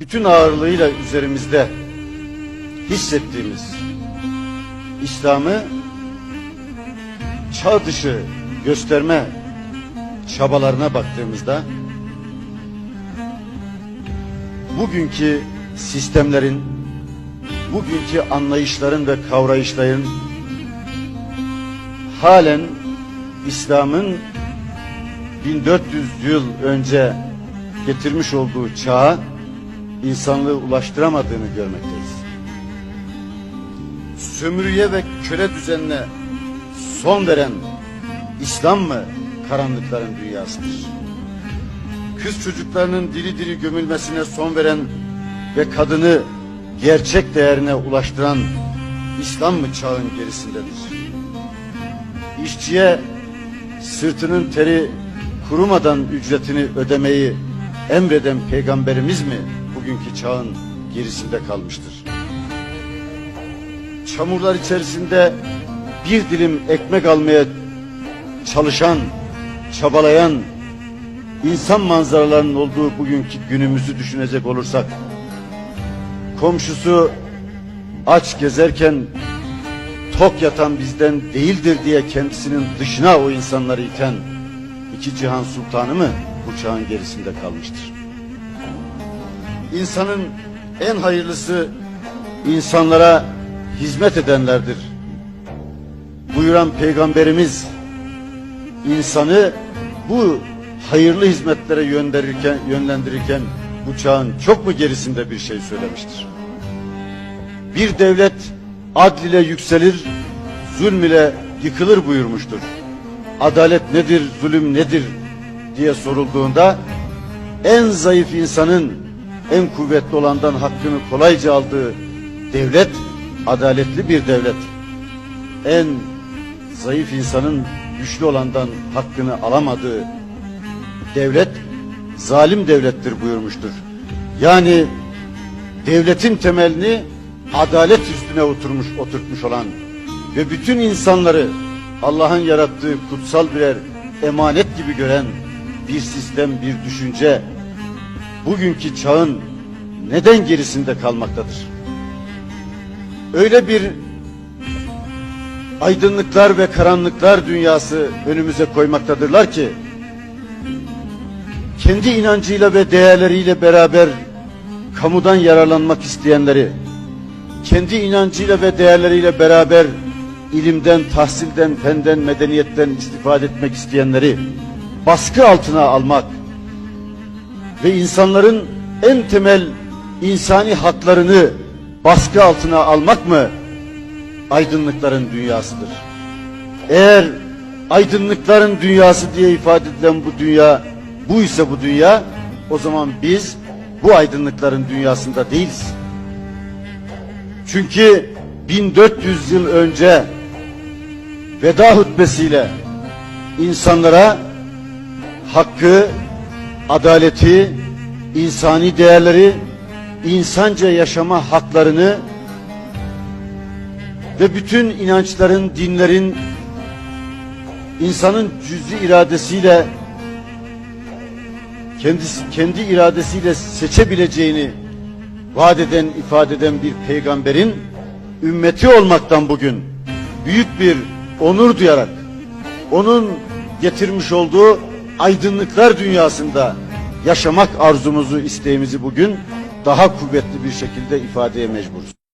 bütün ağırlığıyla üzerimizde hissettiğimiz İslam'ı çağ dışı gösterme çabalarına baktığımızda bugünkü sistemlerin, bugünkü anlayışların ve kavrayışların halen İslam'ın 1400 yıl önce getirmiş olduğu çağa insanlığı ulaştıramadığını görmekteyiz. Sömürüye ve köle düzenine son veren İslam mı karanlıkların dünyasıdır? Kız çocuklarının diri diri gömülmesine son veren ve kadını gerçek değerine ulaştıran İslam mı çağın gerisindedir? İşçiye sırtının teri kurumadan ücretini ödemeyi emreden peygamberimiz mi bugünkü çağın gerisinde kalmıştır? Çamurlar içerisinde bir dilim ekmek almaya çalışan, çabalayan insan manzaralarının olduğu bugünkü günümüzü düşünecek olursak komşusu aç gezerken tok yatan bizden değildir diye kendisinin dışına o insanları iten iki cihan sultanı mı bu çağın gerisinde kalmıştır? İnsanın en hayırlısı insanlara hizmet edenlerdir. Buyuran peygamberimiz insanı bu hayırlı hizmetlere yönlendirirken, yönlendirirken bu çağın çok mu gerisinde bir şey söylemiştir? Bir devlet adl ile yükselir, zulm ile yıkılır buyurmuştur. Adalet nedir, zulüm nedir diye sorulduğunda en zayıf insanın en kuvvetli olandan hakkını kolayca aldığı devlet adaletli bir devlet. En zayıf insanın güçlü olandan hakkını alamadığı devlet zalim devlettir buyurmuştur. Yani devletin temelini adalet üstüne oturmuş oturtmuş olan ve bütün insanları Allah'ın yarattığı kutsal birer emanet gibi gören bir sistem, bir düşünce bugünkü çağın neden gerisinde kalmaktadır? Öyle bir aydınlıklar ve karanlıklar dünyası önümüze koymaktadırlar ki kendi inancıyla ve değerleriyle beraber kamudan yararlanmak isteyenleri, kendi inancıyla ve değerleriyle beraber ilimden, tahsilden, fenden, medeniyetten istifade etmek isteyenleri baskı altına almak ve insanların en temel insani haklarını baskı altına almak mı aydınlıkların dünyasıdır? Eğer aydınlıkların dünyası diye ifade edilen bu dünya bu ise bu dünya o zaman biz bu aydınlıkların dünyasında değiliz. Çünkü 1400 yıl önce veda hutbesiyle insanlara hakkı, adaleti, insani değerleri, insanca yaşama haklarını ve bütün inançların, dinlerin insanın cüz'i iradesiyle kendisi, kendi iradesiyle seçebileceğini vaat eden, ifade eden bir peygamberin ümmeti olmaktan bugün büyük bir onur duyarak onun getirmiş olduğu aydınlıklar dünyasında yaşamak arzumuzu, isteğimizi bugün daha kuvvetli bir şekilde ifadeye mecburuz.